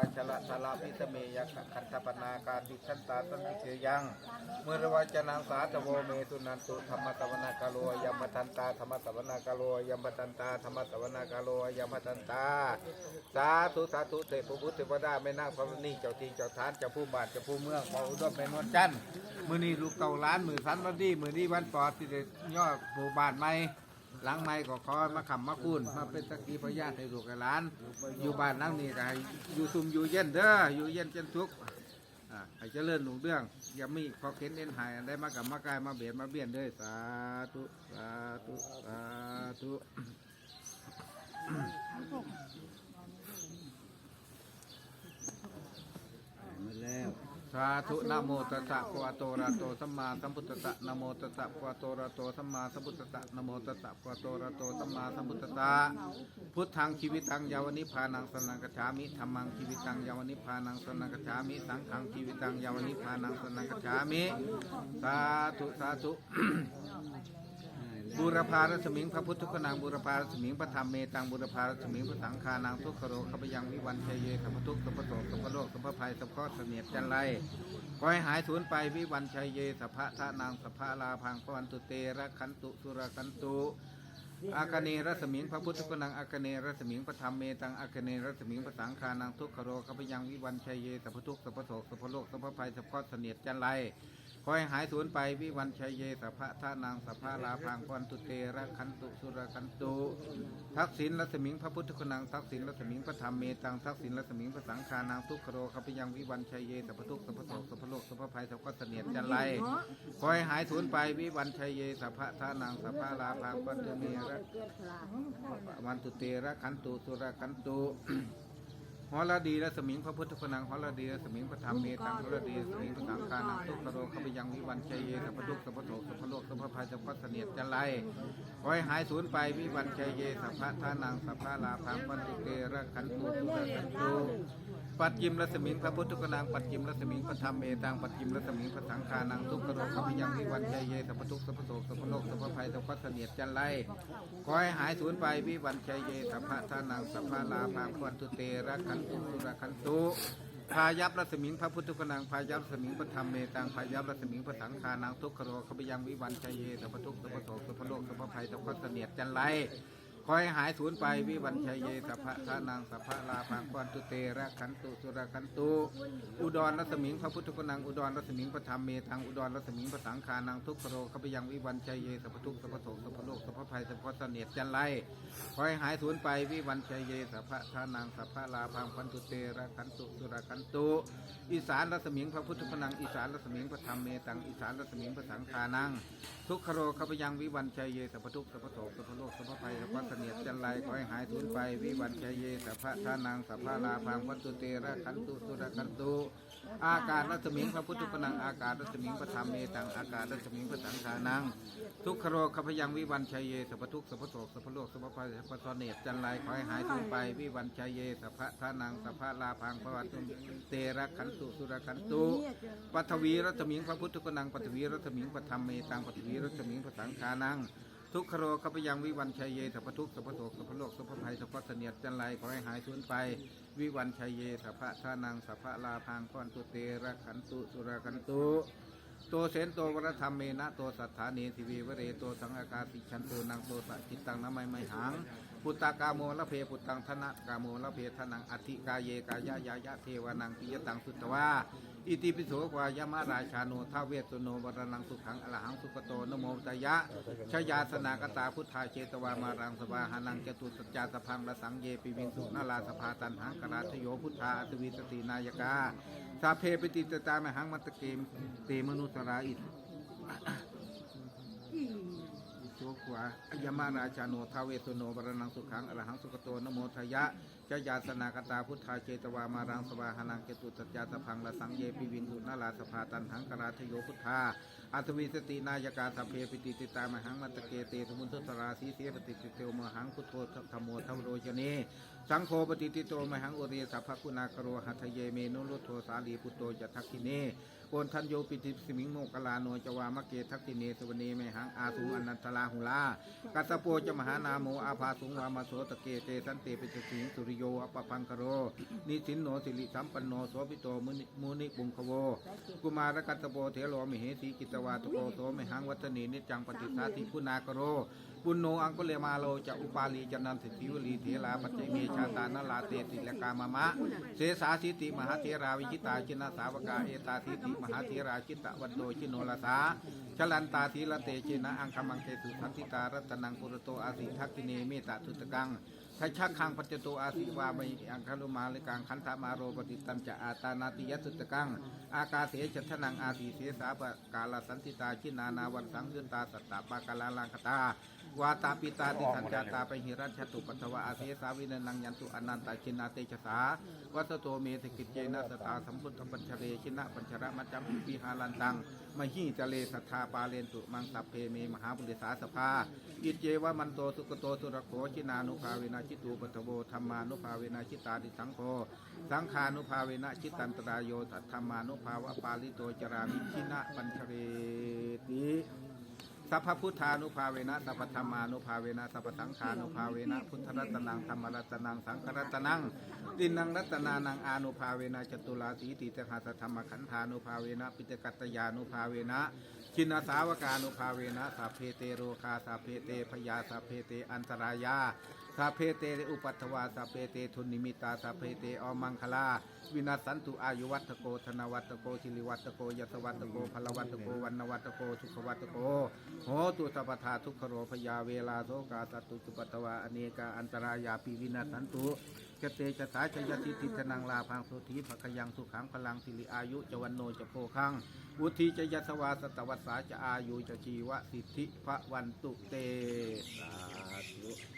าชละสละพิสเมยกขันธปนาการติชันตาสันติเชยัง เมื่อวจนังสาตโวเมสุนันตุธรรมตวนากาโลยมมทันตาธรรมตวนากาโลยมมทันตาธรรมตวนากาโลยมมทันตา สาธุสาธุเทพบุตรเทวดาไม่นั่งพระนี่เจ้าทีเจ้าทานเจ้าผู้บานเจ้าผู้เมืองขออุดมเป็นวันจันทร์มือนี้ลูกเต่าล้านมือสันวันดีมือนี้วันปอดที่ได้ย่อหมู่บ้านใหม่ หลังไม่ก็ขอมาขำมาคุณมาเป็นสักขีพยานให้ลูกให้หลาน อยู่บ้านนั่งนี่ก็ให้อยู่ซุมอยู่เย็นเด้ออยู่เย็นจนทุกข์อ่าให้เจริญหนุ่งเรื่องอย่ามีขอเข็นเอ็นหายอันได้มากับมากายมาเบียดมาเบียนเด้อสาธุสาธุสาธุ มาแล้ว สาธุนะโมตัสสะภะคะวะโตอะระหะโตสัมมาสัมพุทธัสสะนะโมตัสสะภะคะวะโตอะระหะโตสัมมาสัมพุทธัสสะนะโมตัสสะภะคะวะโตอะระหะโตสัมมาสัมพุทธัสสะพุทธังชีวิตังยาวนิพพานังสนังกัจฉามิธัมมังชีวิตังยาวนิพพานังสนังกัจฉามิสังฆังชีวิตังยาวนิพพานังสนังกัจฉามิสาธุสาธุ บูรพารัศมิงพระพุทธคุณังบูรพารัศมิงพระธรรมเมตังบูรพารัศมิงพระสังฆานังทุกขโรขปยังวิวันชัยเยสัพทุกข์สัพโสสัพโลกสัพภัยสัพพเสนียดจันไรขอให้หายสูญไปวิวันชัยเยสัพพะทานางสัพพะลาพังพวันตุเตระขันตุสุรขันตุอากเนรัศมิงพระพุทธกุณังอากเนรัศมิงพระธรรมเมตังอากเนรัศมิงพระสังฆานังทุกขโรขปยังวิวันชัยเยสัพพทุกข์สัพพโสสัพโลกสัพภัยสัพพเสนียดจันไร ขอให้หายสูญไปวิวันชัยเยสัพพะทานางสัพพะลาพังพวันตุเตระขันตุสุรขันตุทักษิณรัศมิงพระพุทธคุณังทักษิณรัศมิงพระธรรมเมตังทักษิณรัศมิงพระสังฆานังทุกขโรขปยังวิวันชัยเยสัพทุกสัพพโสสัพพโลกสัพพภัยสัพพเสนียดจันไรขอให้หายสูญไปวิวันชัยเยสัพพะทานังสัพพะลาภังวันตุเมระวันตุเตระขันตุสุรขันตุ หอระดีรัศมิงพระพุทธคุณังหอระดีรัศมิงพระธรรมเมตังหอระดีรัศมิงพระสังฆานังทุกขโรขปยังวิวันเชยเยสัพพทุกสัพพโสสัพพโลกสัพพภัยสัพพะเสนียจันไรขอให้หายสูญไปวิวันเชยเยสัพพะทานังสัพพะลาภังวันตุเตระขันตุสุระขันตุปัจจิมรัศมิงพระพุทธกนางปัจจิมรัศมิงพระธรรมเมตังปัจจิมรัศมิงพระสังฆานังทุกขโรขมิยังวิวันใจเยสัพทุกสัพโสสัพโลกสัพพภัยสัพพะเสนียจันไรขอให้หายสูญไปวิวันใจเยสัพพะทานังสัพพะลาภางควันตุเตระขันตุสุรคันตุพายับรัศมิงพระพุทธกนังพายับรัศมิงพระธรรมเมตังพายับรัศมิงพระสังฆานังทุกขโรขบยังวิวันชัยเยสัพทุกข์สัพโสสัพโลกสัพภัยสัพพะเสนียดจันไร ขอให้หายสูญไปวิวันชัยเยสัพพะทานังสัพพะลาภังควันตุเตระขันตุสุรขันตุ อุดรรัศมิงพระพุทธกุณังอุดรรัศมิงพระธรรมเมตังอุดรรัศมิงพระสังฆานังทุกขโรขปยังวิวันชัยเยสัพพทุกสัพพโสสัพพโลกสัพพภัยสัพพะเสนียจันไรขอให้หายสูญไปวิวันชัยเยสัพพะทานังสัพพะลาภังควันตุเตระขันตุสุรขันตุ อีสานรัศมิงพระพุทธกุณังอีสานรัศมิงพระธรรมเมตังอีสานรัศมิงพระสังฆานังทุกขโรขปยังวิวันชัยเยสัพพทุกสัพพโสสัพพโลกสัพพภัยสัพพะเนียดจันไรขอให้หายสูญไป วิวันชัยเยสัพพะทานังสัพพะลาภังวัตตุเตระขันตุสุระขันตุอากาศรัศมิงพระพุทธปนังอากาศรัศมิงพระธรรมเมตังอากาศรัศมิงพระสังฆานังทุกขโรขปยังวิวันชัยเยสัพพทุกสัพพโสสัพพโลกสัพพภัยสัพพะเนียดจันไรขอให้หายสูญไป วิวันชัยเยสัพพะทานังสัพพะลาภังพระวัตตุเตระขันตุสุระขันตุปัทวีรัตมิงพระพุทธกนังปัทวีรัตมิงพระธรรมเมตังปัทวีรัตมิงพระสังฆานัง ทุกขโรขปยังวิวันชัยเยสัพทุกสัพโสสัพโลกสัพภัยสัพพะเสนียดจันไรขอให้หายสูญไป วิวันชัยเยสัพะทานังสัพะลาพังก้อนตุเตระขันตุสุรขันตุโตเสนโตวรธรรมเมนะโตสัทธาเนทิวีวเรโตสังอากาสิชันโตนังโตสัจจิตตังนะไมไมหังพุตตากาโมละเพปุตตังธนะกาโมละเพทนังอธิกาเยกายายายะเทวานังปิยตังสุตวา อิติปิโสวายามะราชาโนทาเวสโนวรนังสุขังอรหังสุปโตนโมตยะชยาสนากตาพุทธาเจตวามารังสวาหานังจตุสัจจาสพังระสังเยปิวิงสุนาลาสภาตันหังกราชโยพุทธาอตวิสตินายกาสาเพปิติตตามหังมัตเกมเตมนุสราอิ ตโสขวายมาราชาโนทาเวสโนบรนังสุขังอรหังสุกโตนโมทยะจยาสนากตาพุทธาเจตวามารังสวาหนังเกตุสัจจาสพังละสังเยปิวินสุนาลาสภาตันหังกราชโยพุทธาอัตวิสตินายกาสเพปิติติตามหังมัตเกเตสมุนทุตราสีเสปฏิติเตวมหังพุทโธธรรมโมธรรมโรจเนสังโฆปฏิติโตมหังโอเรสัพพคุณากโรหัทเยเมนุรุโทสาลีพุตโตจัตทักขิเนโอนทันโยปิติสมิงโมกลาโนจวามะเกทักติเนสวเนเมหังอาสุอนันตลาหหุลากัสโปจะมหานาโมอาภาสุงวามาโสตะเกเตสันเตปิจสิงสุริโยอปปังคโร นิสินโนสิริสัมปันโนโสพิโตมุนิมุนิบุงคโว กุมารกัสโปเถโลมิเหสีกิตวาตุโกโสมหังวัตนีนิจังปฏิสาติพุนากโร ปุณโนอังกุเลมาโลจะอุปาลีจันนันสิทธิวลีเถลาปัจเจเมชาตานลาเตติและกามะมะเสสาสิติมหาเถราวิจิตาชินาสาวกาเอตาสิติมหาเถราชิตะวันโดชิโนลสาชลันตาทีละเตชินะอังคมังเตสุสันติตารัตนังปุรโตอาสิทักกิเนเมตตาทุตกังทัชชักขังปัจจโตอาสิวาไมอังคาลุมาลิกังคันธามาโรปฏิตัมจะอาตานาติยสุตกัง อากาเสชทนังอาสีเสสาปกาลสันติตาชินานาวันสังยุนตาสัตตาปากาลาลังคตา วาตาปิตาติสัญจาตาไปหิรัชตุปัทวะอาเสสาวินันังยันตุอนันตาชินาเตชะสาวัสโตเมธกิจเจนะสตาสัมพุทธปัญชเรชินะปัญชระมัจจัมปิหาลันตังมหิจเลสัทธาปาเลนตุมังสัพเพเมมหาบุริสาสภาอิเจวะมันโตสุกโตสุรโขชินานุภาเวนะชิตูปัทโวธรรมานุภาเวนะชิตาดิสังโฆสังขานุภาเวนะชิตันตรายโยตัธรรมานุภาวะปาลิโตจรามิชินะปัญชเรติ สัพพพุทธานุภาเวนะสัพพธรรมานุภาเวนะสัพพสังฆานุภาเวนะพุทธรัตนังธรรมรัตนังสังฆรัตนังดินังรัตนานังอานุภาเวนะจตุลาสีติเตหัสธรรมขันธานุภาเวนะปิตกัตตยานุภาเวนะชินสาวกานุภาเวนะสัพเพเตโรคาสัพเพเตพยาสัพเพเตอันตรายา สัพเพเตอุปัตวาสัเพเตทุนิมิตาสัเพเตอมังคลา วินาสันตุอายุวัตโกธนวัตโกชิลิวัตโกยสวัตโกพลวัตโกวันนวัตโกสุขวัตโกโหตุสัพพทาทุกขโรพยาเวลาโสกาสตุสุปัตวาอเนกาอันตรายาปีวินาสันตุกเตจตาชยติติธนังลาพังสุธีภคยังสุขังพลังสิริอายุจวันโนจะโพคังวุธีจยสวาสตวัสสาจะอายุจะชีวสิทธิพระวันตุเตสาธุ